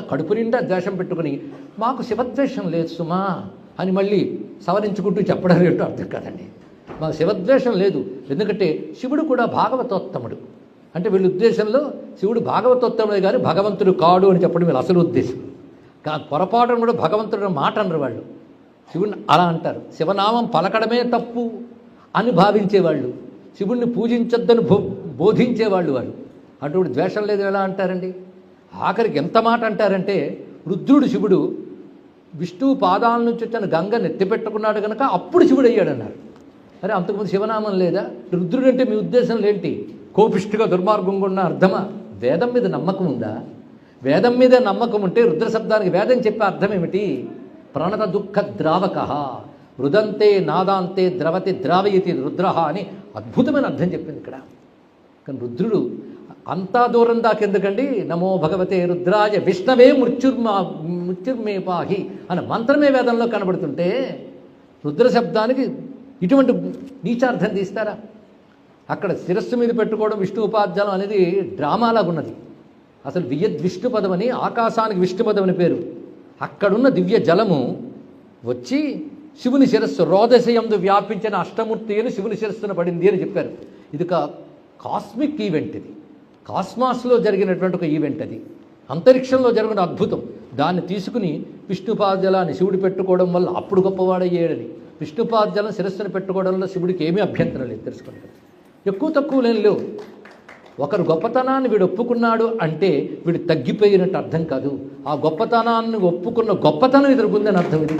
కడుపు నిండా ద్వేషం పెట్టుకుని మాకు శివద్వేషం లేదు సుమా అని మళ్ళీ సవరించుకుంటూ చెప్పడం ఏంటో అర్థం కాదండి. మాకు శివద్వేషం లేదు. ఎందుకంటే శివుడు కూడా భాగవతోత్తముడు. అంటే వీళ్ళ ఉద్దేశంలో శివుడు భాగవతోత్తముడే కానీ భగవంతుడు కాడు అని చెప్పడం వీళ్ళ అసలు ఉద్దేశం. కా పొరపాటును కూడా భగవంతుడు మాట అనరు వాళ్ళు. శివుడిని అలా అంటారు. శివనామం పలకడమే తప్పు అని భావించేవాళ్ళు. శివుణ్ణి పూజించొద్దని బో బోధించేవాళ్ళు వాళ్ళు. అటువంటి ద్వేషం లేదు ఎలా అంటారండి? ఆఖరికి ఎంత మాట అంటారంటే రుద్రుడు శివుడు విష్ణువు పాదాల నుంచి వచ్చిన గంగ నెత్తిపెట్టుకున్నాడు కనుక అప్పుడు శివుడు అయ్యాడన్నారు. అరే అంతకుముందు శివనామం లేదా? రుద్రుడు అంటే మీ ఉద్దేశం ఏంటి కోపిష్టిగా దుర్మార్గంగా ఉన్న అర్థమా? వేదం మీద నమ్మకం ఉందా? వేదం మీద నమ్మకం ఉంటే రుద్ర శబ్దానికి వేదం చెప్పే అర్థం ఏమిటి? ప్రణత దుఃఖ ద్రావక. రుదంతే నాదాంతే ద్రవతి ద్రావయతి రుద్ర అని అద్భుతమైన అర్థం చెప్పింది ఇక్కడ. కానీ రుద్రుడు అంతా దూరం దాకెందుకండి నమో భగవతే రుద్రాయ విష్ణవే మృత్యుర్మా మృత్యుర్మే పాహి అనే మంత్రమే వేదంలో కనబడుతుంటే రుద్ర శబ్దానికి ఇటువంటి నీచార్థం తీస్తారా? అక్కడ శిరస్సు మీద పెట్టుకోవడం విష్ణు ఉపాధ్యాయం అనేది డ్రామాలాగా ఉన్నది అసలు వియద్ విష్ణు పదం అని ఆకాశానికి విష్ణు పదం అని పేరు. అక్కడున్న దివ్య జలము వచ్చి శివుని శిరస్సు రోదశయందు వ్యాపించిన అష్టమూర్తి అని శివుని శిరస్సున పడింది అని చెప్పారు. ఇది ఒక కాస్మిక్ ఈవెంట్ ఇది. కాస్మాస్లో జరిగినటువంటి ఒక ఈవెంట్ అది. అంతరిక్షంలో జరిగిన అద్భుతం. దాన్ని తీసుకుని విష్ణుపాదజలాన్ని శివుడు పెట్టుకోవడం వల్ల అప్పుడు గొప్పవాడయ్యాడని విష్ణుపాదజలం శిరస్సును పెట్టుకోవడంలో శివుడికి ఏమీ అభ్యంతరం లేదు తెలుసుకోండి. ఎక్కువ తక్కువ లేని లేవు. ఒకరు గొప్పతనాన్ని వీడు ఒప్పుకున్నాడు అంటే వీడు తగ్గిపోయినట్టు అర్థం కాదు. ఆ గొప్పతనాన్ని ఒప్పుకున్న గొప్పతనం ఎదుర్కొందని అర్థం ఇది